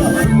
ที่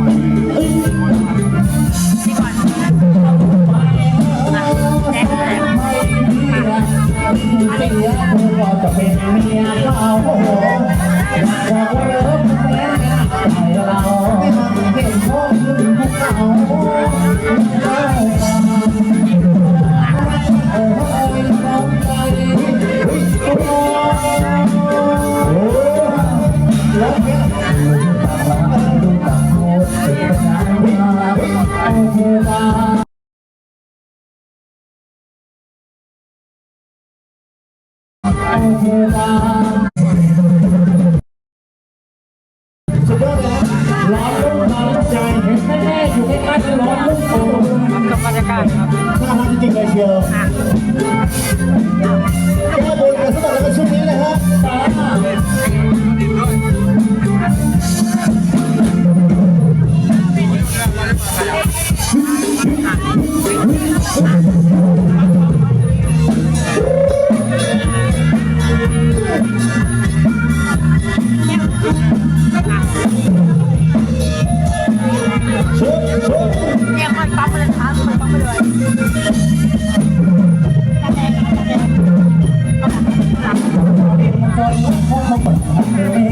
ร้อนรุ่งร้อนใจเห็นแม่ๆอยู่ใกล้ๆจะร้อนรุ่งโอ้ครับกับบรรยากาศครับน่ารักจริงๆเลยเชียวแก้บนกันสักหน่อยแล้วก็ชุดนี้นะฮะ คนคง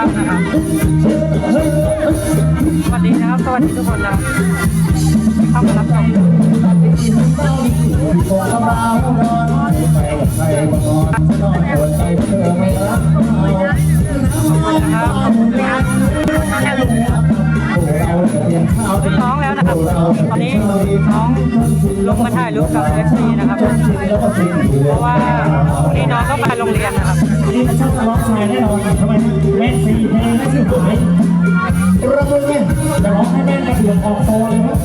านนะครับ สวัสดีนะครับ สวัสดีทุกคนนะครับเข้ามารับชมน้องแล้วนะครับ ตอนนี้น้องลงมาถ่ายรูปกับเอฟซีนะครับ เพราะว่าพรุ่งนี้น้องก็ไปโรงเรียนนะครับ นี่ชอบร้องชายแน่นอนทำไมแม่สี่เพลงไม่ชื่อหายระเบิดเนี่ยจะร้องให้แม่กระเดือกออกโตเลยครับ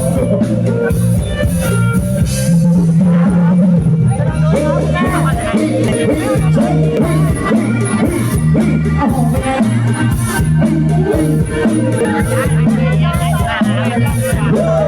เอาของไปแน่ไ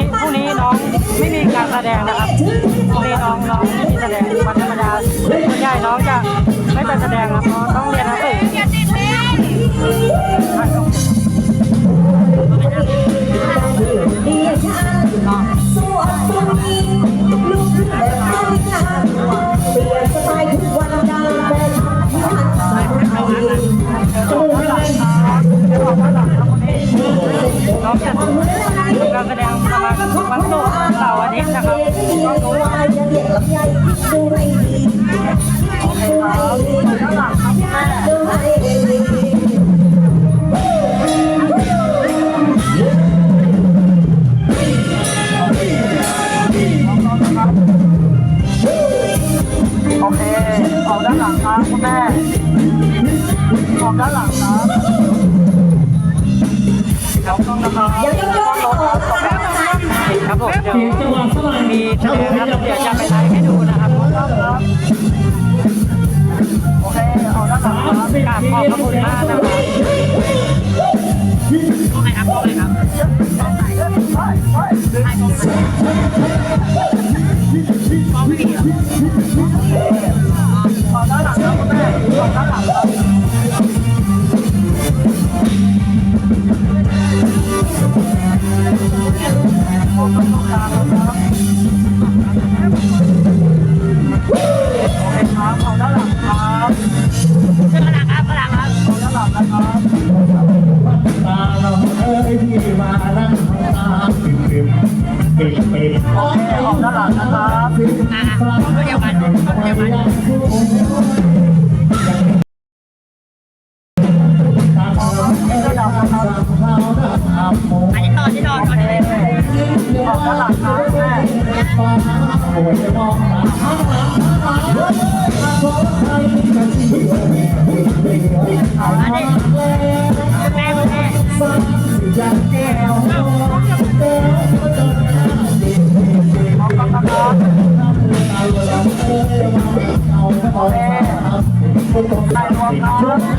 ี้พรุ่งนี้น้องไม่มีการแสดงนะครับพรุ่งนี้น้องน้องไม่มีแสดงวันธรรมดาส่วนใหญ่น้องจะไม่ไปแสดงครับเพราะต้องเรียนหนังสือเปลี่ยนสไตล์ทุกวันการแฟชั่นที่ทันสมัย นอกจาดการแสดงประมาณวันศุกร์เสาร์อันนี้นะครับก็ดูครับ ขอบคุณมากนะครับต้องไหครับต้องไหนครับกล้องไหนกล้องไหนกล้องไม่ดีเหรอขด้านหลังครับคุณแม่ขอด้านหลังครับขอบคุณครับ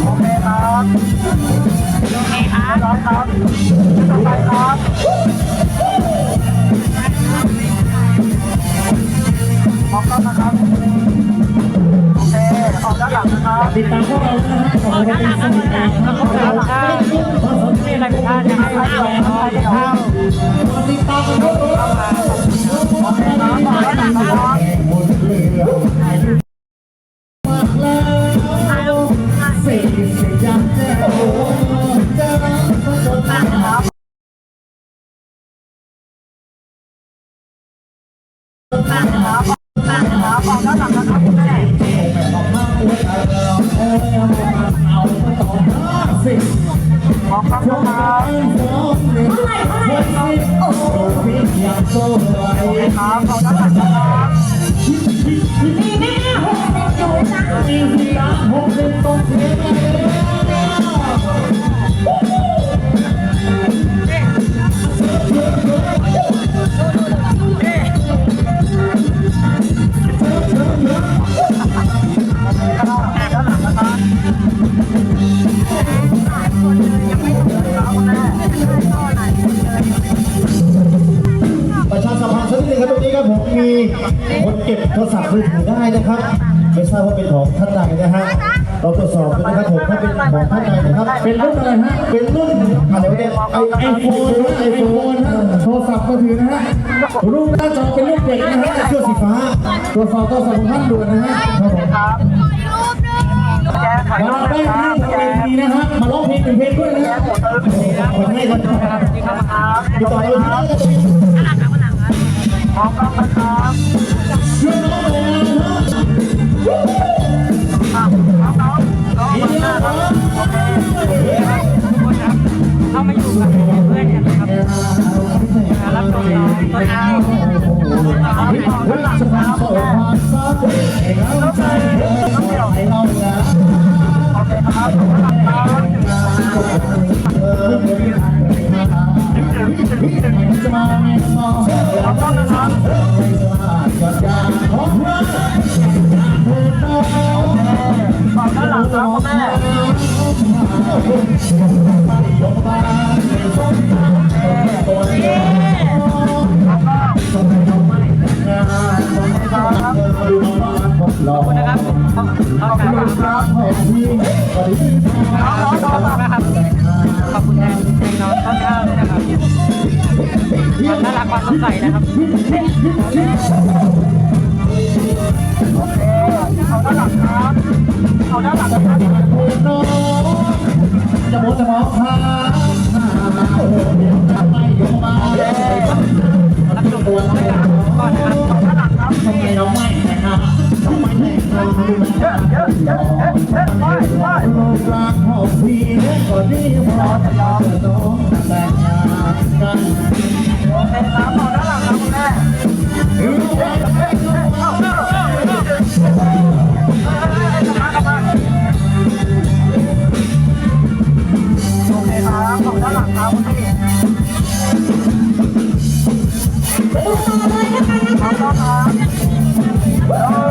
กันรถแรงสองหนึ่งสามสิบดูสิยังสวยนะครับติดตามพวกเรานะฮะของเราเป็นสมุดเองครับครับถ้ามีอะไรผิดพลาดอยากให้ทางน้องเข้าติ ยั มือถือได้นะครับ ไม่ทราบว่าเป็นของท่านใดนะฮะเราตรวจสอบกันนะครับผมถ้าเป็นของท่านใดนะครับ เป็นรุ่นอะไรฮะ เป็นรุ่นอะไรวะเนี่ยไอไอโฟนไอโฟนโทรศัพท์มือถือนะฮะ รูปหน้าจอเป็นรูปเด็กนะฮะเสื้อสีฟ้าตรวจสอบโทรศัพท์ของท่านด่วนนะฮะครับผมมาเราได้ที่บนเวทีนะฮะมาร้องเพลงหนึ่งเพลงด้วยนะฮะขอให้คนครับติดต่อเราที่ได้เลยพร้อมกันครับ ช่วยน้องเลยน ความน่ารักความสดใสนะครับเอาด้านหลังครับเอาด้านหลังครับน้องจะมองจะมองพาโอ้โหไม่ยอมมารับชมตัวน้องก่อนนะครับทำไมเราไม่นะครับทำไมไม่ทำดูมันเยอะเยอะเยอะเยอะเยอะไปไปโลกลางของพี่ก็ดีพอจะยอมน้องแต่งงานกัน เป็นสามเอาด้านหลังครับคุณแม่โอเคครับขอบด้านหลังครับคุณพี่ดูต่อเลยนะคะนะคะครับ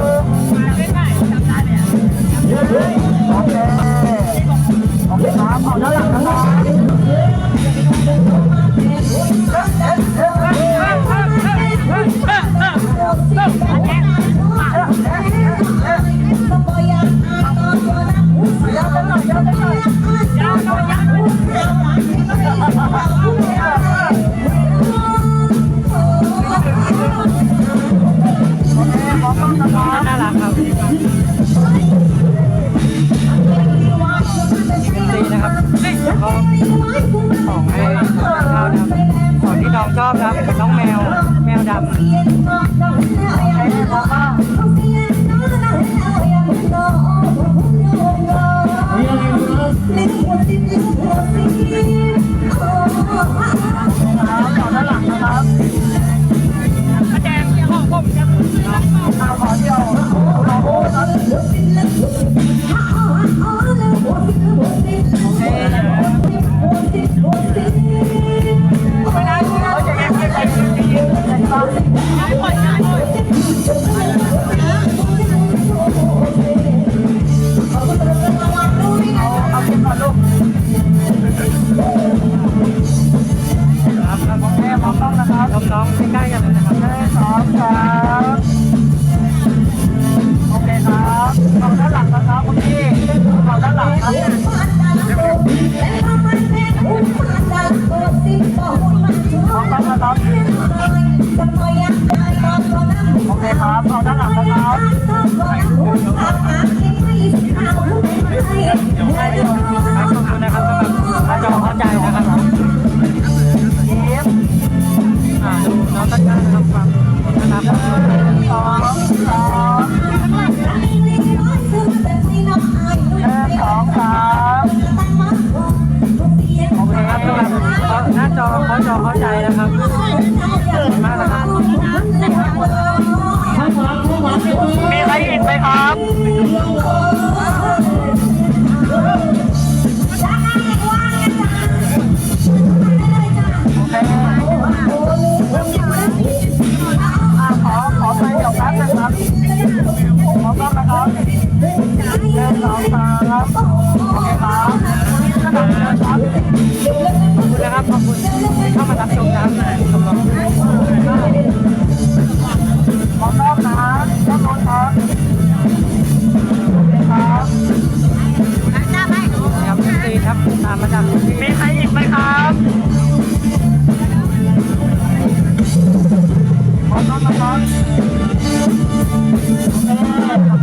ครับโอเคครับเอาด้านหลังนะครับเดี๋ยวให้ดูนะครับสำหรับอาจารย์เข้าใจนะครับเอฟอ่าดูน้องตั้งใจนะครับฟังนะครับสองสอง หน้าจอเขาจอเข้าใจนะครับมากนะครับมีใครอินไหมครับขอบคุณนะครับเดินสองตาครับโอเคครับ ขอบคุณนะครับ ขอบคุณที่เข้ามารับชมนะครับขอชมรมขอบคุณนะครับขอบคุณครับครับดีครับ ตามมาจากมีใครอีกไหมครับขอต้อนรับครับ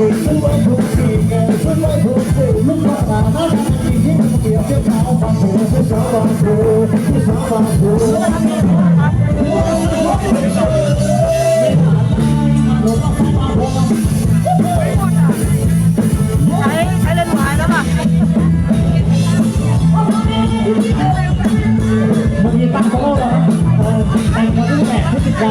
mình cứ vẫn hùng thì nghề vẫn lại hùng thì lúc mà bà hát thì những việc tiếp theo bằng hồ cứ gió bằng hồ cứ gió bằng hồ Mình tặng có đâu đó, anh có cái mẹ thích thịt gà.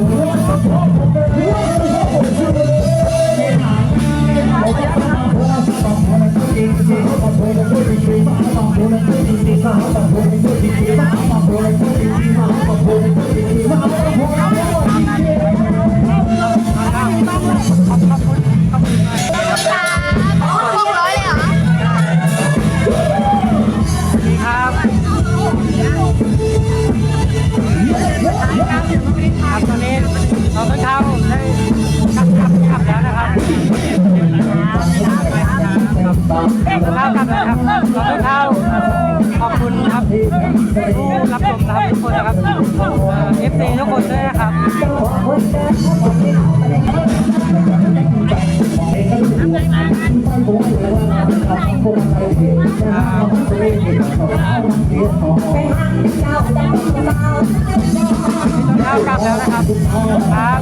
ข้าวกลับแล้วนะครับ ครับ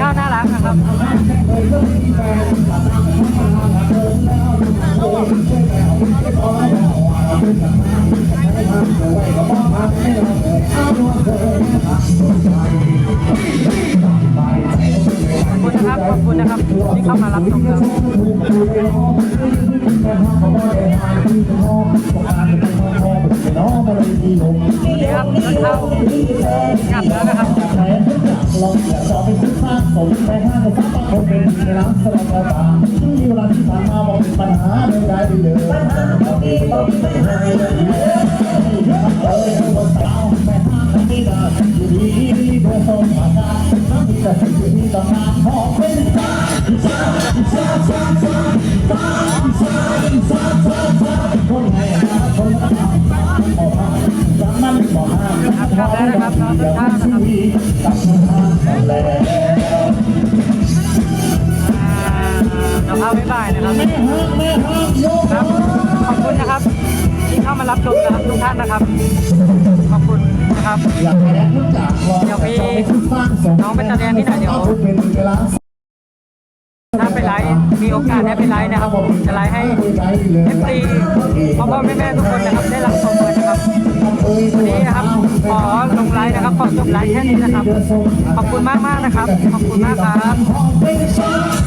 ข้าวน่ารักนะครับ คุณนะครับ ขอบคุณนะครับที่เข้ามารับชมครับ น้องบริษัทผมครับเข้าจับแล้วนะครับจับแล้วลองสอบไปซื้อข้างสมไปห้างกับซื้อข้างผมเป็นในร้านสลัดกระตาที่เวลาที่ผ่านมาบอกเป็นปัญหาเรื่องใดเดือด เดี๋ยวมีสร้างสมน้องเป็นตาแดงที่ไหนเดี๋ยวเป็นเวลาถ้าไปไลฟ์มีโอกาสได้ไปไลฟ์นะครับจะไลฟ์ให้เอฟซีพ่อพ่อแม่แม่ทุกคนนะครับได้รับชมกันนะครับวันนี้นะครับขอลงไลฟ์นะครับขอจบไลฟ์แค่นี้นะครับ ขอบคุณมากมากนะครับ ขอบคุณมากครับ